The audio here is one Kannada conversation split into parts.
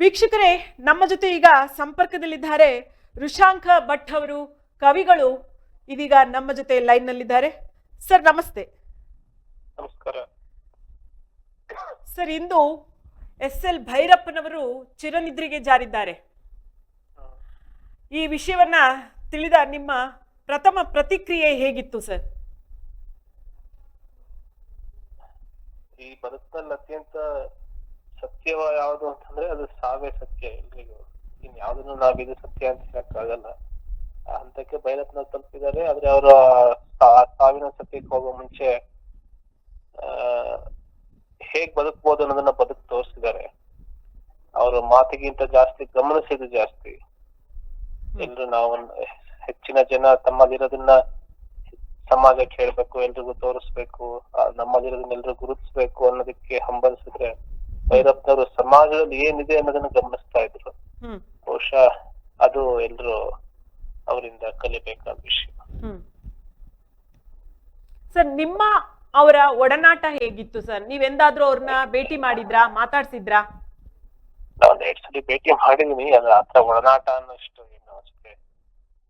ವೀಕ್ಷಕರೇ ನಮ್ಮ ಜೊತೆ ಈಗ ಸಂಪರ್ಕದಲ್ಲಿದ್ದಾರೆ ರುಶಾಂಕ ಭಟ್ ಅವರು ಕವಿಗಳು. ಇದೀಗ ನಮ್ಮ ಜೊತೆ ಲೈನ್ ನಲ್ಲಿದ್ದಾರೆ. ಸರ್ ನಮಸ್ತೆ. ನಮಸ್ಕಾರ. ಸರ್ ಇಂದು ಎಸ್ ಎಲ್ ಭೈರಪ್ಪನವರು ಚಿರನಿದ್ರೆಗೆ ಜಾರಿದ್ದಾರೆ. ಈ ವಿಷಯವನ್ನ ತಿಳಿದ ನಿಮ್ಮ ಪ್ರಥಮ ಪ್ರತಿಕ್ರಿಯೆ ಹೇಗಿತ್ತು ಸರ್? ಈ ಬದುಕಲ್ಲಿ ಅತ್ಯಂತ ಸತ್ಯವ ಯಾವುದು ಅಂತಂದ್ರೆ ಅದು ಸಾವೇ ಸತ್ಯ. ಎಲ್ರಿಗೂ ಇನ್ ಯಾವ್ದನ್ನು ನಾವಿದು ಇದು ಸತ್ಯ ಅಂತ ಹೇಳಕ್ಕಾಗಲ್ಲ. ಆ ಹಂತಕ್ಕೆ ಭೈರತ್ನ ತಲುಪಿದ್ದಾರೆ. ಆದ್ರೆ ಅವರ ಸಾವಿನ ಸತ್ಯಕ್ಕೆ ಹೋಗೋ ಮುಂಚೆ ಆ ಹೇಗ್ ಬದುಕ್ಬೋದು ಅನ್ನೋದನ್ನ ಬದುಕ್ ತೋರಿಸಿದ್ದಾರೆ. ಅವ್ರ ಮಾತಿಗಿಂತ ಜಾಸ್ತಿ ಗಮನಿಸಿದ್ದು ಜಾಸ್ತಿ. ಎಲ್ರು ನಾವು ಹೆಚ್ಚಿನ ಜನ ತಮ್ಮಲ್ಲಿರೋದನ್ನ ಸಮಾಜಕ್ಕೆ ಹೇಳ್ಬೇಕು ಎಲ್ರಿಗೂ ತೋರಿಸ್ಬೇಕು ಆ ನಮ್ಮಲ್ಲಿರೋದನ್ನ ಎಲ್ರು ಗುರುತಿಸ್ಬೇಕು ಅನ್ನೋದಕ್ಕೆ ಹಂಬಲಿಸಿದ್ರೆ ಭೈರಪ್ಪನವರು ಸಮಾಜದಲ್ಲಿ ಏನಿದೆ ಅನ್ನೋದನ್ನ ಗಮನಿಸ್ತಾ ಇದ್ರು. ಬಹುಶಃ ಅದು ಎಲ್ರು ಅವರಿಂದ ಕಲಿಬೇಕಾದ ವಿಷಯ. ಸರ್ ನಿಮ್ಮ ಅವರ ಒಡನಾಟ ಹೇಗಿತ್ತು ಸರ್? ನೀವೆಂದಾದ್ರೂ ಅವ್ರನ್ನ ಭೇಟಿ ಮಾಡಿದ್ರಾ ಮಾತಾಡ್ಸಿದ್ರಾ? ನಾವ್ ಒಂದ್ ಎರಡ್ ಸಲ ಭೇಟಿ ಮಾಡಿದೀನಿ ಅದ್ರ ಹತ್ರ ಒಡನಾಟ ಅನ್ನೋಷ್ಟು ಏನು ಅಷ್ಟೇ.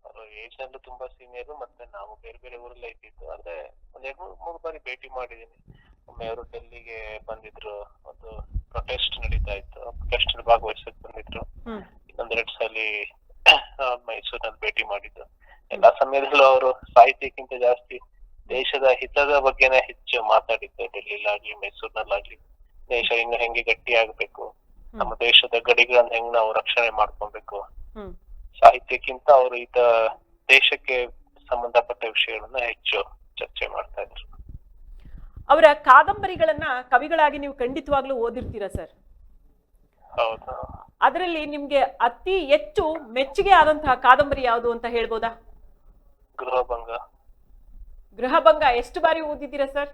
ಅವರು ಏಜ್ ತುಂಬಾ ಸೀನಿಯರ್ ಮತ್ತೆ ನಾವು ಬೇರೆ ಬೇರೆ ಊರಲ್ಲೇ ಇದ್ದಿದ್ದು. ಆದ್ರೆ ಒಂದ್ ಎರಡ್ ಮೂರ್ ಮೂರು ಬಾರಿ ಭೇಟಿ ಮಾಡಿದೀನಿ. ಒಮ್ಮೆ ಅವರು ಡೆಲ್ಲಿಗೆ ಬಂದಿದ್ರು. ಒಂದು ಪ್ರೊಟೆಸ್ಟ್ ನಡೀತಾ ಇತ್ತು. ಟೆಸ್ಟ್ ಭಾಗವಹಿಸಕ್ ಬಂದಿದ್ರು. ಇನ್ನೊಂದೆರಡು ಸಲ ಮೈಸೂರಿನಲ್ಲಿ ಭೇಟಿ ಮಾಡಿದ್ದು. ಎಲ್ಲಾ ಸಮಯದಲ್ಲೂ ಅವರು ಸಾಹಿತ್ಯಕ್ಕಿಂತ ಜಾಸ್ತಿ ದೇಶದ ಹಿತದ ಬಗ್ಗೆನೇ ಹೆಚ್ಚು ಮಾತಾಡಿದ್ದು. ಡೆಲ್ಲಿಲಾಗ್ಲಿ ಮೈಸೂರಿನಲ್ಲಾಗ್ಲಿ. ದೇಶ ಇನ್ನು ಹೆಂಗೆ ಗಟ್ಟಿ ಆಗ್ಬೇಕು ನಮ್ಮ ದೇಶದ ಗಡಿಗಳನ್ನ ಹೆಂಗ್ ನಾವು ರಕ್ಷಣೆ ಮಾಡ್ಕೊಬೇಕು. ಸಾಹಿತ್ಯಕ್ಕಿಂತ ಅವರು ಈತ ದೇಶಕ್ಕೆ ಸಂಬಂಧಪಟ್ಟ ವಿಷಯಗಳನ್ನ ಹೆಚ್ಚು ಚರ್ಚೆ ಮಾಡ್ತಾ ಇದ್ರು. ಅವರ ಕಾದಂಬರಿಗಳನ್ನ ಕವಿಗಳಾಗಿ ನೀವು ಖಂಡಿತವಾಗ್ಲೂ ಓದಿರ್ತೀರಾ ಸರ್? ಹೌದು. ಅದರಲ್ಲಿ ನಿಮ್ಗೆ ಅತಿ ಹೆಚ್ಚು ಮೆಚ್ಚುಗೆ ಆದಂತಹ ಕಾದಂಬರಿ ಯಾವುದು ಅಂತ ಹೇಳ್ಬೋದಾ? ಗೃಹಭಂಗ. ಗೃಹಭಂಗ ಎಷ್ಟು ಬಾರಿ ಓದಿದ್ದೀರಾ ಸರ್?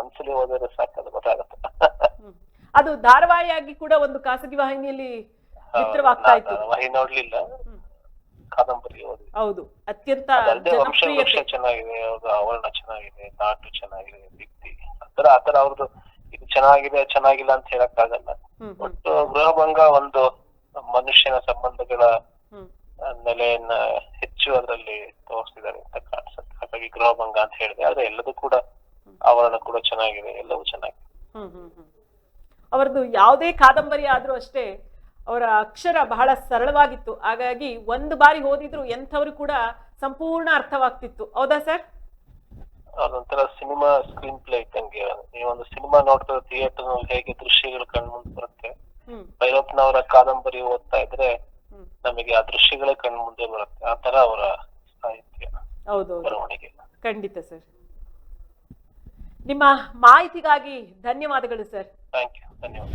ಒಂದ್ಸಲಿ ಓದಿದ್ರೆ ಸಾಕದು ಗೊತ್ತಾಗತ್ತೆ. ಅದು ಧಾರಾವಾಹಿಯಾಗಿ ಕೂಡ ಒಂದು ಖಾಸಗಿ ವಾಹಿನಿಯಲ್ಲಿ ಚಿತ್ರವಾಗ್ತಾ ಇತ್ತು. ನೋಡ್ಲಿಲ್ಲ. ಕಾದಂಬರಿ ಓದಿ. ಹೌದು. ಅತ್ಯಂತ ವೃಕ್ಷ ಚೆನ್ನಾಗಿದೆ ಅವ್ರ ಆವರಣ ಚೆನ್ನಾಗಿದೆ ನಾಟು ಚೆನ್ನಾಗಿದೆ ವ್ಯಕ್ತಿ ಆತರ ಆತರ ಅವ್ರದ್ದು ಇದು ಚೆನ್ನಾಗಿದೆ ಚೆನ್ನಾಗಿಲ್ಲ ಅಂತ ಹೇಳಕ್ ಆಗಲ್ಲ ಒಟ್ಟು ಗೃಹಭಂಗ ಒಂದು ಮನುಷ್ಯನ ಸಂಬಂಧಗಳ ನೆಲೆಯನ್ನ ಹೆಚ್ಚು ಅದರಲ್ಲಿ ತೋರಿಸಿದ್ದಾರೆ ಅಂತ ಕಾಣಿಸುತ್ತೆ ಹಾಗಾಗಿ ಗೃಹಭಂಗ ಅಂತ ಹೇಳಿದೆ. ಆದ್ರೆ ಎಲ್ಲದೂ ಕೂಡ ಆವರಣ ಕೂಡ ಚೆನ್ನಾಗಿದೆ ಎಲ್ಲವೂ ಚೆನ್ನಾಗಿದೆ. ಅವರದು ಯಾವುದೇ ಕಾದಂಬರಿ ಆದ್ರೂ ಅಷ್ಟೇ ಅವರ ಅಕ್ಷರ ಬಹಳ ಸರಳವಾಗಿತ್ತು. ಹಾಗಾಗಿ ಒಂದು ಬಾರಿ ಓದಿದ್ರು ಎಂಥವ್ರು ಕೂಡ ಸಂಪೂರ್ಣ ಅರ್ಥವಾಗ್ತಿತ್ತು. ಹೌದಾ ಸರ್? ಅದೊಂಥರ ಸಿನಿಮಾ ಸ್ಕ್ರೀನ್ ಪ್ಲೇ ಇದ್ದಂಗೆ. ನೀವೊಂದು ಸಿನಿಮಾ ನೋಡ್ತಾ ಥಿಯೇಟರ್ನಲ್ಲಿ ಹೇಗೆ ದೃಶ್ಯಗಳು ಕಣ್ಮುಂದೆ ಬರುತ್ತೆ. ಭೈರಪ್ಪನವರ ಕಾದಂಬರಿ ಓದ್ತಾ ಇದ್ರೆ ನಮಗೆ ಆ ದೃಶ್ಯಗಳೇ ಕಣ್ಮುಂದೆ ಬರುತ್ತೆ. ಆ ತರ ಅವರ ಸಾಹಿತ್ಯ ಬರವಣಿಗೆ. ಖಂಡಿತ ಸರ್. ನಿಮ್ಮ ಮಾಹಿತಿಗಾಗಿ ಧನ್ಯವಾದಗಳು ಸರ್. ಥ್ಯಾಂಕ್ ಯು ಧನ್ಯವಾದ